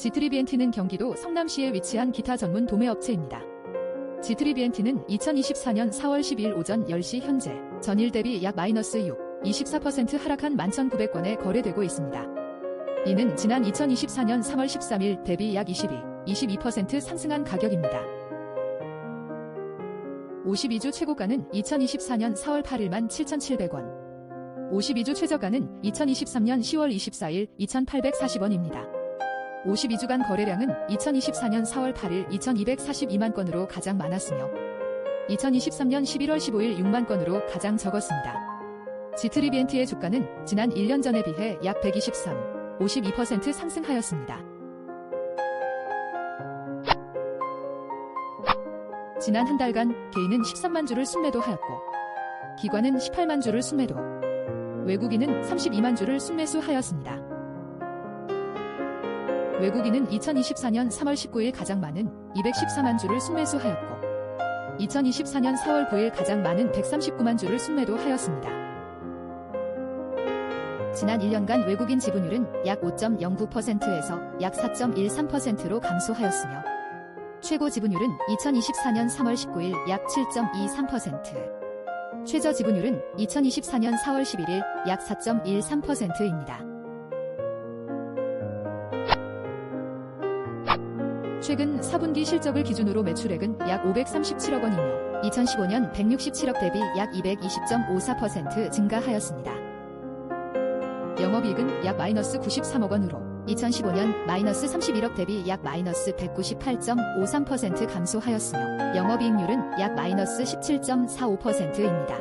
지트리비엔티는 경기도 성남시에 위치한 기타 전문 도매업체입니다. 지트리비엔티는 2024년 4월 12일 오전 10시 현재 전일 대비 약 마이너스 6, 24% 하락한 11,900건에 거래되고 있습니다. 이는 지난 2024년 3월 13일 대비 약 22, 22% 상승한 가격입니다. 52주 최고가는 2024년 4월 8일만 7,700원. 52주 최저가는 2023년 10월 24일 2,840원입니다. 52주간 거래량은 2024년 4월 8일 2,242만 건으로 가장 많았으며 2023년 11월 15일 6만 건으로 가장 적었습니다. 지트리비엔트의 주가는 지난 1년 전에 비해 약 123, 52% 상승하였습니다. 지난 한 달간 개인은 13만 주를 순매도하였고 기관은 18만 주를 순매도, 외국인은 32만 주를 순매수하였습니다. 외국인은 2024년 3월 19일 가장 많은 214만 주를 순매수하였고 2024년 4월 9일 가장 많은 139만 주를 순매도 하였습니다. 지난 1년간 외국인 지분율은 약 5.09%에서 약 4.13%로 감소하였으며 최고 지분율은 2024년 3월 19일 약 7.23%, 최저 지분율은 2024년 4월 11일 약 4.13%입니다. 최근 4분기 실적을 기준으로 매출액은 약 537억 원이며 2015년 167억 대비 약 220.54% 증가하였습니다. 영업이익은 약 마이너스 93억 원으로 2015년 마이너스 31억 대비 약 마이너스 198.53% 감소하였으며 영업이익률은 약 마이너스 17.45%입니다.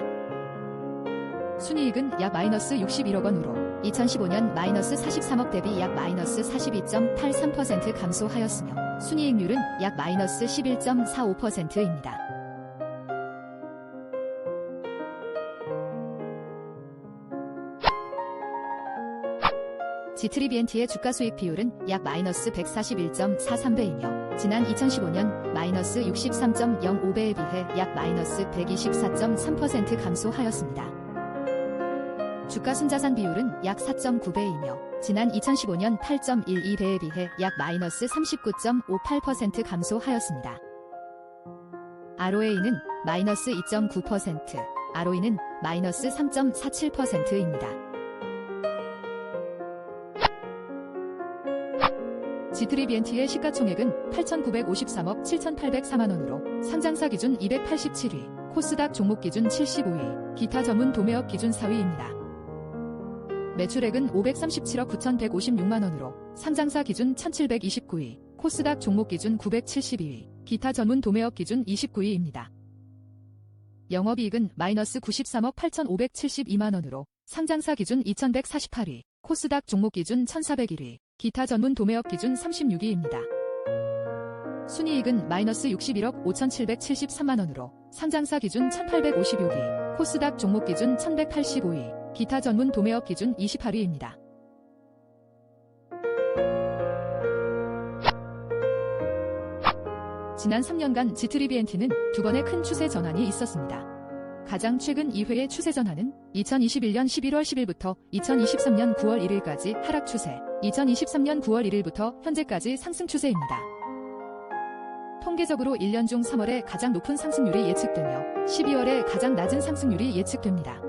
순이익은 약 마이너스 61억 원으로 2015년 마이너스 43억 대비 약 마이너스 42.83% 감소하였으며 순이익률은 약 마이너스 11.45%입니다. 지트리비엔티의 주가 수익 비율은 약 마이너스 141.43배이며 지난 2015년 마이너스 63.05배에 비해 약 마이너스 124.3% 감소하였습니다. 주가 순자산 비율은 약 4.9배이며 지난 2015년 8.12배에 비해 약 마이너스 39.58% 감소하였습니다. ROA는 마이너스 2.9%, ROE는 마이너스 3.47%입니다. 지트리비엔티의 시가총액은 8,953억 7,804만 원으로 상장사 기준 287위, 코스닥 종목 기준 75위, 기타 전문 도매업 기준 4위입니다. 매출액은 537억 9,156만 원으로 상장사 기준 1,729위, 코스닥 종목 기준 972위, 기타 전문 도매업 기준 29위입니다. 영업이익은 마이너스 93억 8,572만 원으로 상장사 기준 2,148위, 코스닥 종목 기준 1,401위, 기타 전문 도매업 기준 36위입니다. 순이익은 마이너스 61억 5,773만 원으로 상장사 기준 1,856위, 코스닥 종목 기준 1,185위, 기타 전문 도매업 기준 28위입니다. 지난 3년간 지트리비엔티는 두 번의 큰 추세 전환이 있었습니다. 가장 최근 2회의 추세 전환은 2021년 11월 10일부터 2023년 9월 1일까지 하락 추세, 2023년 9월 1일부터 현재까지 상승 추세입니다. 통계적으로 1년 중 3월에 가장 높은 상승률이 예측되며 12월에 가장 낮은 상승률이 예측됩니다.